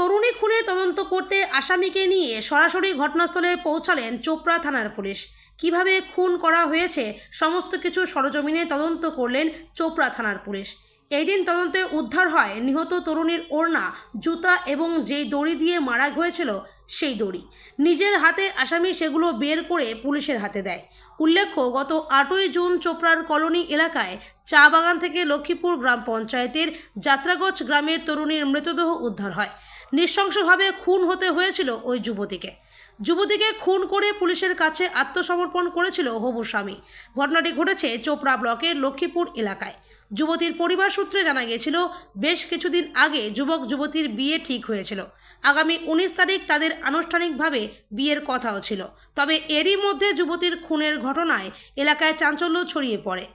তরুণী খুনের তদন্ত করতে আসামিকে নিয়ে সরাসরি ঘটনাস্থলে পৌঁছালেন চোপড়া থানার পুলিশ। কীভাবে খুন করা হয়েছে, সমস্ত কিছু সরজমিনে তদন্ত করলেন চোপড়া থানার পুলিশ। এই দিন তদন্তে উদ্ধার হয় নিহত তরুণীর ওড়না, জুতা এবং যেই দড়ি দিয়ে মারা হয়েছিল সেই দড়ি। নিজের হাতে আসামি সেগুলো বের করে পুলিশের হাতে দেয়। উল্লেখ্য, গত আটই জুন চোপড়ার কলোনি এলাকায় চা বাগান থেকে লক্ষ্মীপুর গ্রাম পঞ্চায়েতের যাত্রাগঞ্জ গ্রামের তরুণীর মৃতদেহ উদ্ধার হয়। নৃশংসভাবে খুন হতে হয়েছিল ওই যুবতীকে। যুবতীকে খুন করে পুলিশের কাছে আত্মসমর্পণ করেছিল হবু স্বামী। ঘটনাটি ঘটেছে চোপড়া ব্লকের লক্ষ্মীপুর এলাকায়। যুবতীর পরিবার সূত্রে জানা গিয়েছিল, বেশ কিছুদিন আগে যুবক যুবতীর বিয়ে ঠিক হয়েছিল। আগামী উনিশ তারিখ তাদের আনুষ্ঠানিকভাবে বিয়ের কথাও ছিল। তবে এরই মধ্যে যুবতীর খুনের ঘটনায় এলাকায় চাঞ্চল্য ছড়িয়ে পড়ে।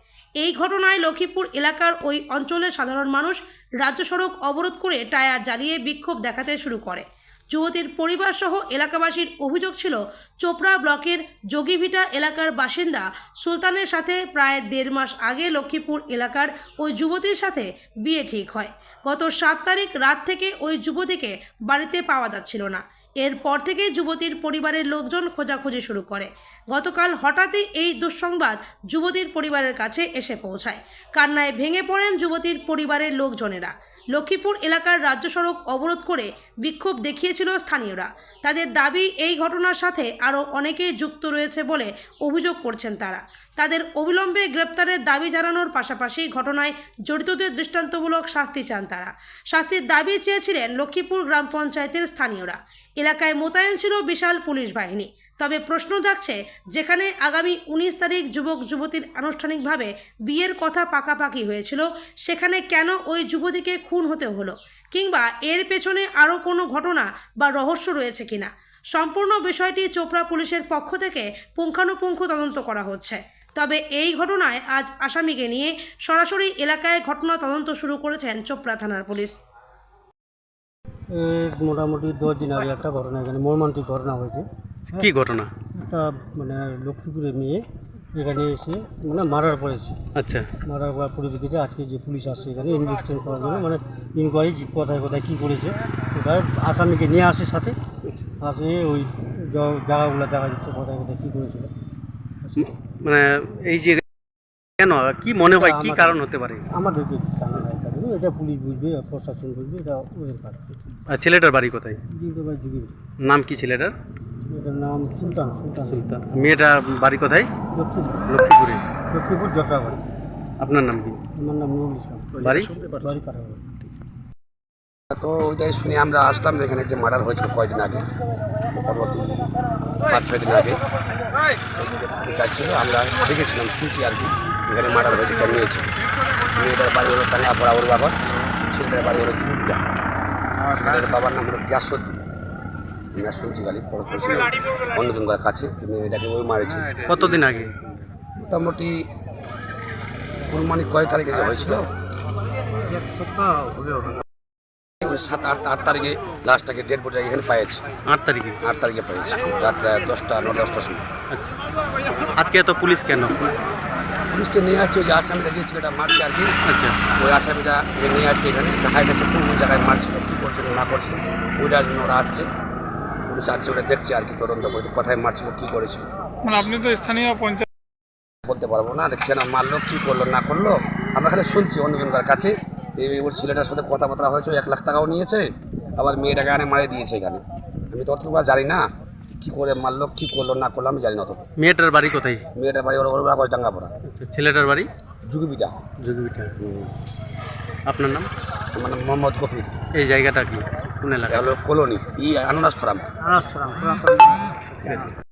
এই ঘটনায় লক্ষ্মীপুর এলাকার ওই অঞ্চলের সাধারণ মানুষ রাজ্য সড়ক অবরোধ করে টায়ার জ্বালিয়ে বিক্ষোভ দেখাতে শুরু করে। যুবতীর পরিবারসহ এলাকাবাসীর অভিযোগ ছিল, চোপড়া ব্লকের যোগীভিটা এলাকার বাসিন্দা সুলতানের সাথে প্রায় দেড় মাস আগে লক্ষ্মীপুর এলাকার ওই যুবতীর সাথে বিয়ে ঠিক হয়। গত সাত তারিখ রাত থেকে ওই যুবতীকে বাড়িতে পাওয়া যাচ্ছিল না। এরপর থেকে যুবতীর পরিবারের লোকজন খোঁজাখুঁজি শুরু করে। গতকাল হঠাৎই এই দুঃসংবাদ যুবতীর পরিবারের কাছে এসে পৌঁছায়। কান্নায় ভেঙে পড়েন যুবতীর পরিবারের লোকজনেরা। লক্ষ্মীপুর এলাকার রাজ্য সড়ক অবরোধ করে বিক্ষোভ দেখিয়েছিল স্থানীয়রা। তাদের দাবি, এই ঘটনার সাথে আরও অনেকেই যুক্ত রয়েছে বলে অভিযোগ করছেন তারা। তাদের অবিলম্বে গ্রেপ্তারের দাবি জানানোর পাশাপাশি ঘটনায় জড়িতদের দৃষ্টান্তমূলক শাস্তি চান তারা। শাস্তির দাবি চেয়েছিলেন লক্ষ্মীপুর গ্রাম পঞ্চায়েতের স্থানীয়রা। এলাকায় মোতায়েন ছিল বিশাল পুলিশ বাহিনী। তবে প্রশ্ন জাগছে যেখানে আগামী উনিশ তারিখ যুবক, যুবতীর আনুষ্ঠানিকভাবে বিয়ের কথা পাকাপাকি হয়েছিল, সেখানে কেন ওই যুবতীকে খুন হতে হলো? কিংবা এর পেছনে আরও কোনো ঘটনা বা রহস্য রয়েছে কিনা? সম্পূর্ণ বিষয়টি চোপড়া পুলিশের পক্ষ থেকে পুঙ্খানুপুঙ্খ তদন্ত করা হচ্ছে। তবে এই ঘটনায় আজ আসামিকে নিয়ে সরাসরি এলাকায় ঘটনা তদন্ত শুরু করেছেন চোপড়া থানার পুলিশ। মোটামুটি দশ দিন আগে একটা ঘটনা এখানে মর্মান্তিক ঘটনা হয়েছে। কি ঘটনা? একটা মানে লক্ষ্মীপুরের মেয়ে এখানে এসে মানে মারার পড়েছে আচ্ছা। মারার পর পরিপ্রেক্ষিতে আজকে যে পুলিশ আসছে এখানে ইনভেস্টিগেশন করার জন্য মানে ইনকোয়ারি কোথায় কোথায় কী করেছে ওটা আসামিকে নিয়ে আসে সাথে। আসে ওই জায়গাগুলো দেখা যাচ্ছে কোথায় কোথায় কী করেছিল। মানে এই যে কেন কি মনে হয় কি কারণ হতে পারে? নাই এটা পুলিশ বুঝবে প্রশাসন বুঝবে এটা ওদের কাজ। আর ছেলেটার বাড়ি কোথায়? নাম কি ছেলেটার? এটার নাম সুলতান সুলতান। সুলতান। মেয়েটার বাড়ি কোথায়? লক্ষ্মীপুর। লক্ষ্মীপুরে। লক্ষ্মীপুর জটাবাড়ি আপনার নাম কি? আমার নাম নুরুল ইসলাম। বাড়ি? বাড়ি তো ওইটাই শুনে আমরা আসলাম যে এখানে যে মার্ডার হয়েছিল কয়েকদিন আগে। মোটামুটি পাঁচ ছয় দিন আগে। চাচ্ছিল আমরা দেখেছিলাম শুনছি আর কি এখানে মার্ডার হয়েছে একটা মেয়ে ছিল মেয়েটার বাড়ি হলো টাঙ্গাপাড়া ওর বাবার ছেলেটার বাড়ি হলো চুরিয়া ছেলেটার বাবার নাম হলো গ্যাসদ্দিন আমরা শুনছি খালি পরে শুনছিলাম অন্যজনকার কাছে মেয়েটাকে ওই মারেছে। কতদিন আগে? মোটামুটি কুরবানি কয় তারিখে হয়েছিল? ওই সাত আট আট তারিখে লাস্টটাকে ডেট বডি এখানে পাইছে আট তারিখে? আট তারিখে পাইছে রাত দশটা নটা দশটার সময়। আচ্ছা। আজকে এত পুলিশ কেন? পুলিশকে নিয়ে আসছে ওই যে আসামিটা যে ছেলেটা মারছে আর কি আচ্ছা। ওই আসামিটা নিয়ে আসছে এখানে। দেখা গেছে কোন কোন জায়গায় মারছিল কী করছিল না করছিল ওইটার জন্য ওরা আসছে। পুলিশ আসছে ওটা দেখছে আর কি তদন্ত করে কোথায় মারছিল কী করেছিল। মানে আপনি তো স্থানীয় পঞ্চায়েত বলতে পারব না দেখছে না মারলো কী করল না করল আমরা খালি শুনছি অন্যজনকার কাছে। ওর ছেলেটার সাথে কথাবার্তা হয়েছে এক লাখ টাকাও নিয়েছে আবার মেয়েটাকে আনে মারিয়ে দিয়েছে এখানে। আমি তো অতটুকু আর জানি না কী করে মারলো কী করল না করল আমি জানি না অত মেয়েটার বাড়ি কোথায়? মেয়েটার বাড়ি ওর বাবা ডাঙ্গা পড়া ছেলেটার বাড়ি? যুগবিটা যোগীবিটা আপনার নাম? মানে মোহাম্মদ গফির। এই জায়গাটা কি? কোন এলাকা হলো কলোনি ই আনারস ফার্ম। আনাস ফার্ম ঠিক আছে